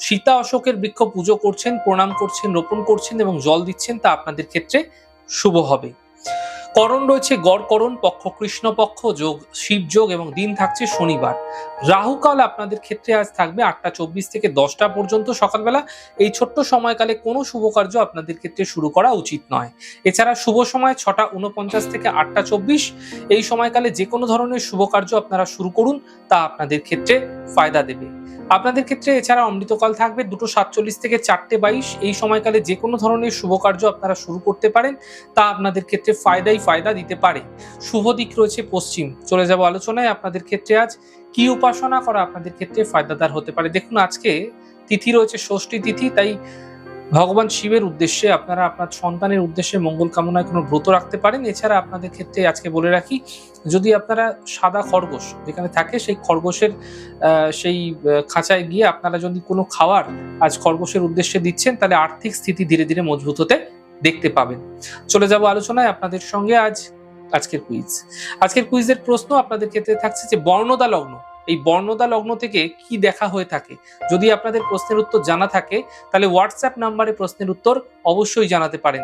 সীতা অশোকের বৃক্ষ পুজো করছেন, প্রণাম করছেন, রোপণ করছেন এবং জল দিচ্ছেন, তা আপনাদের ক্ষেত্রে শুভ হবে। করণ রয়েছে গড়করণ পক্ষ কৃষ্ণ পক্ষ, যোগ শিব যোগ এবং দিন থাকছে শনিবার। রাহুকাল আপনাদের ক্ষেত্রে আজ থাকবে আটটা চব্বিশ থেকে দশটা পর্যন্ত সকালবেলা। এই ছোট্ট সময়কালে কোনো শুভ কার্য আপনাদের ক্ষেত্রে শুরু করা উচিত নয়। এছাড়া শুভ সময় ছটা উনপঞ্চাশ থেকে আটটা চব্বিশ। এই সময়কালে যে কোনো ধরনের শুভ কার্য আপনারা শুরু করুন, তা আপনাদের ক্ষেত্রে ফায়দা দেবে। আপনাদের ক্ষেত্রে এছাড়া অমৃতকাল থাকবে দুটো সাতচল্লিশ থেকে চারটে বাইশ। এই সময়কালে যে কোনো ধরনের শুভকার্য আপনারা শুরু করতে পারেন, তা আপনাদের ক্ষেত্রে ফায়দাই ফায়দা দিতে পারে। শুভ দিক রয়েছে পশ্চিম। চলে যাব আলোচনায় আপনাদের ক্ষেত্রে আজ কি উপাসনা করা আপনাদের ক্ষেত্রে ফায়দাদার হতে পারে। দেখুন, আজকে তিথি রয়েছে ষষ্ঠী তিথি, তাই ভগবান শিবের উদ্দেশ্যে আপনারা আপনার সন্তানের উদ্দেশ্যে মঙ্গল কামনায় কোনো ব্রত রাখতে পারেন। এছাড়া আপনাদের ক্ষেত্রে আজকে বলে রাখি, যদি আপনারা সাদা খরগোশ যেখানে থাকে সেই খরগোশের সেই খাঁচায় গিয়ে আপনারা যদি কোনো খাওয়ার আজ খরগোশের উদ্দেশ্যে দিচ্ছেন, তাহলে আর্থিক স্থিতি ধীরে ধীরে মজবুত হতে দেখতে পাবেন। চলে যাব আলোচনায় আপনাদের সঙ্গে আজ আজকের কুইজ আজকের কুইজের প্রশ্ন আপনাদের ক্ষেত্রে থাকছে যে বর্ণদা লগ্ন এই বর্ণদা লগ্ন থেকে কি দেখা হয়ে থাকে? যদি আপনাদের প্রশ্নের উত্তর জানা থাকে, তাহলে হোয়াটসঅ্যাপ নাম্বারে প্রশ্নের উত্তর অবশ্যই জানাতে পারেন।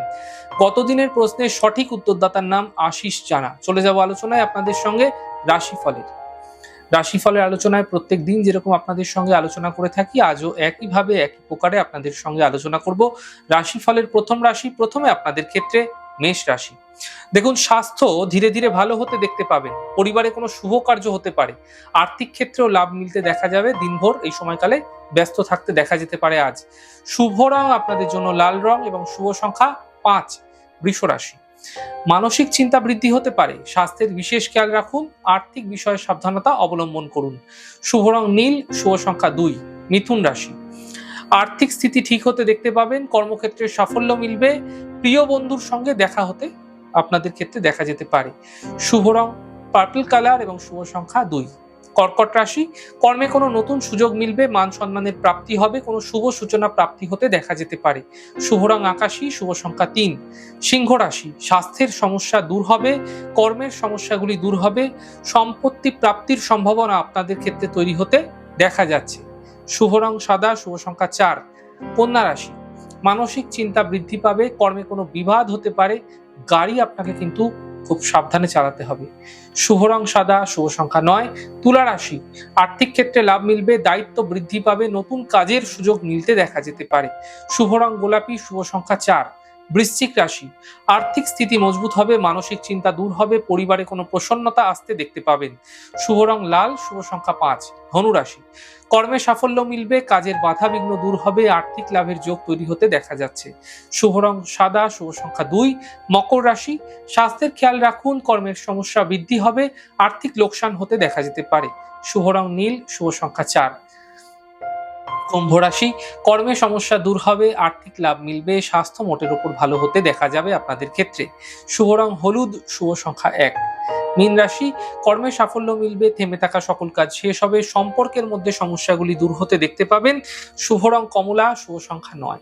গতদিনের প্রশ্নের সঠিক উত্তরদাতার নাম আশিস জানা। চলে যাব আলোচনায় আপনাদের সঙ্গে রাশিফলের। রাশিফলের আলোচনায় প্রত্যেক দিন যেরকম আপনাদের সঙ্গে আলোচনা করে থাকি, আজও একইভাবে, একই প্রকারে আপনাদের সঙ্গে আলোচনা করব। রাশিফলের প্রথম রাশি প্রথমে আপনাদের ক্ষেত্রে মেষ রাশি। দেখুন, স্বাস্থ্য ধীরে ধীরে ভালো হতে দেখতে পাবেন। পরিবারে কোনো শুভ কার্য হতে পারে। আর্থিক ক্ষেত্রেও লাভ মিলতে দেখা যাবে। দিনভর এই সময়কালে ব্যস্ত থাকতে দেখা যেতে পারে আজ। শুভ রং আপনাদের জন্য লাল রং এবং শুভ সংখ্যা পাঁচ, বৃষ রাশি। মানসিক চিন্তা বৃদ্ধি হতে পারে। স্বাস্থ্যের বিশেষ খেয়াল রাখুন। আর্থিক বিষয়ে সাবধানতা অবলম্বন করুন। শুভ রং নীল, শুভ সংখ্যা দুই, মিথুন রাশি। আর্থিক স্থিতি ঠিক হতে দেখতে পাবেন, কর্মক্ষেত্রে সাফল্য মিলবে, প্রিয় বন্ধুর সঙ্গে দেখা হতে আপনাদের ক্ষেত্রে দেখা যেতে পারে। শুভ রং পার্পল কালার এবং শুভ সংখ্যা দুই। কর্কট রাশি, কর্মে কোনো নতুন সুযোগ মিলবে, মান সম্মানের প্রাপ্তি হবে, কোনো শুভ সূচনা প্রাপ্তি হতে দেখা যেতে পারে। শুভ রং আকাশী, শুভ সংখ্যা তিন। সিংহ রাশি, স্বাস্থ্যের সমস্যা দূর হবে, কর্মের সমস্যাগুলি দূর হবে, সম্পত্তি প্রাপ্তির সম্ভাবনা আপনাদের ক্ষেত্রে তৈরি হতে দেখা যাচ্ছে। শুভ রং সাদা, শুভ সংখ্যা চার, কন্যা রাশি। মানসিক চিন্তা বৃদ্ধি পাবে, কর্মে কোনো বিবাদ হতে পারে, গাড়ি আপনাকে কিন্তু খুব সাবধানে চালাতে হবে। শুভ রং সাদা, শুভ সংখ্যা নয়, তুলা রাশি। আর্থিক ক্ষেত্রে লাভ মিলবে, দায়িত্ব বৃদ্ধি পাবে, নতুন কাজের সুযোগ মিলতে দেখা যেতে পারে। শুভ রং গোলাপি, শুভ সংখ্যা চার। বৃশ্চিক রাশি। আর্থিক স্থিতি মজবুত হবে, মানসিক চিন্তা দূর হবে, পরিবারে কোনো প্রসন্নতা আসতে দেখতে পাবেন। শুভ রং লাল, শুভ সংখ্যা পাঁচ, ধনু রাশি। কর্মে সাফল্য মিলবে, কাজের বাধা বিঘ্ন দূর হবে, আর্থিক লাভের যোগ তৈরি হতে দেখা যাচ্ছে। শুভ রং সাদা, শুভ সংখ্যা দুই, মকর রাশি। স্বাস্থ্যের খেয়াল রাখুন, কর্মের সমস্যা বৃদ্ধি হবে, আর্থিক লোকসান হতে দেখা যেতে পারে। শুভ রং নীল, শুভ সংখ্যা চার। কুম্ভ রাশি, কর্মে সমস্যা দূর হবে, আর্থিক লাভ মিলবে, স্বাস্থ্য মোটের উপর ভালো হতে দেখা যাবে আপনাদের ক্ষেত্রে। শুভ রং হলুদ, শুভ সংখ্যা এক। মীন রাশি, কর্মে সাফল্য মিলবে, থেমে থাকা সকল কাজ শেষ হবে, সম্পর্কের মধ্যে সমস্যাগুলি দূর হতে দেখতে পাবেন। শুভ রং কমলা, শুভ সংখ্যা নয়।